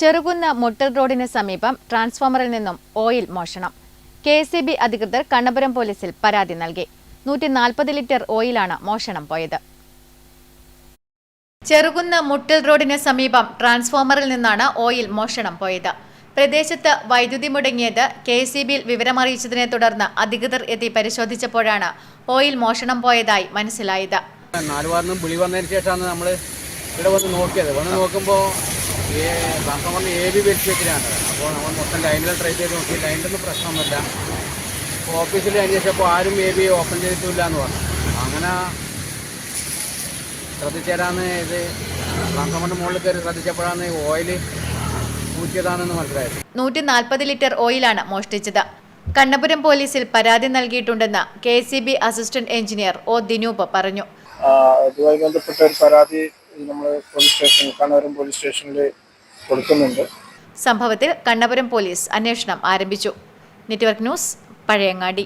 ചെറുകുന്ന മുട്ടൽ റോഡിന് സമീപം ട്രാൻസ്ഫോമറിൽ നിന്നും ഓയിൽ മോഷണം. കെ എസ് ബി അധികൃതർ കണ്ണപുരം പോലീസിൽ പരാതി നൽകി. നൂറ്റി നാൽപ്പത് ലിറ്റർ ഓയിലാണ് മോഷണം പോയത്. ചെറുകുന്ന് മുട്ടൽ റോഡിന് സമീപം ട്രാൻസ്ഫോമറിൽ നിന്നാണ് ഓയിൽ മോഷണം പോയത്. പ്രദേശത്ത് വൈദ്യുതി മുടങ്ങിയത് കെ സി ബിയിൽ വിവരമറിയിച്ചതിനെ തുടർന്ന് അധികൃതർ എത്തി പരിശോധിച്ചപ്പോഴാണ് ഓയിൽ മോഷണം പോയതായി മനസ്സിലായത്. നാല് വാറിനും വിളി വന്നതിന് ശേഷമാണ് നമ്മൾ ഇവിടെ വന്ന് നോക്കിയത്. വന്ന് നോക്കുമ്പോൾ ഈ ട്രാൻസ്ഫോമറിന് എ ബി ബേസ് വെച്ചിട്ടാണ് അപ്പോൾ നമ്മൾ മൊത്തം ലൈനിൽ ട്രൈ ചെയ്ത് നോക്കി. ലൈനിലൊന്നും പ്രശ്നമൊന്നുമില്ല. അപ്പോൾ ഓഫീസിൽ അന്വേഷിച്ചപ്പോൾ ആരും എ ബി ഓപ്പൺ ചെയ്തിട്ടില്ല എന്ന് പറഞ്ഞു. അങ്ങനെ ശ്രദ്ധിച്ചേരാന്ന് ഇത് ട്രാൻസ്ഫോമറിന്റെ മുകളിൽ കയറി ശ്രദ്ധിച്ചപ്പോഴാണ് ഓയിൽ ഊറ്റിയതാണെന്ന് മനസ്സിലായത്. നൂറ്റി നാൽപ്പത് ലിറ്റർ ഓയിലാണ് മോഷ്ടിച്ചത്. കണ്ണപുരം പോലീസിൽ പരാതി നൽകിയിട്ടുണ്ടെന്ന് K C B assistant engineer O Dinoop പറഞ്ഞു. ഇതുമായി ബന്ധപ്പെട്ട ഒരു പരാതി നമ്മൾ പോലീസ് സ്റ്റേഷൻ കണ്ണപുരം പോലീസ് സ്റ്റേഷനിൽ കൊടുക്കുന്നുണ്ട്. സംഭവത്തിൽ കണ്ണപുരം പോലീസ് അന്വേഷണം ആരംഭിച്ചു. Network news Pazhayangadi.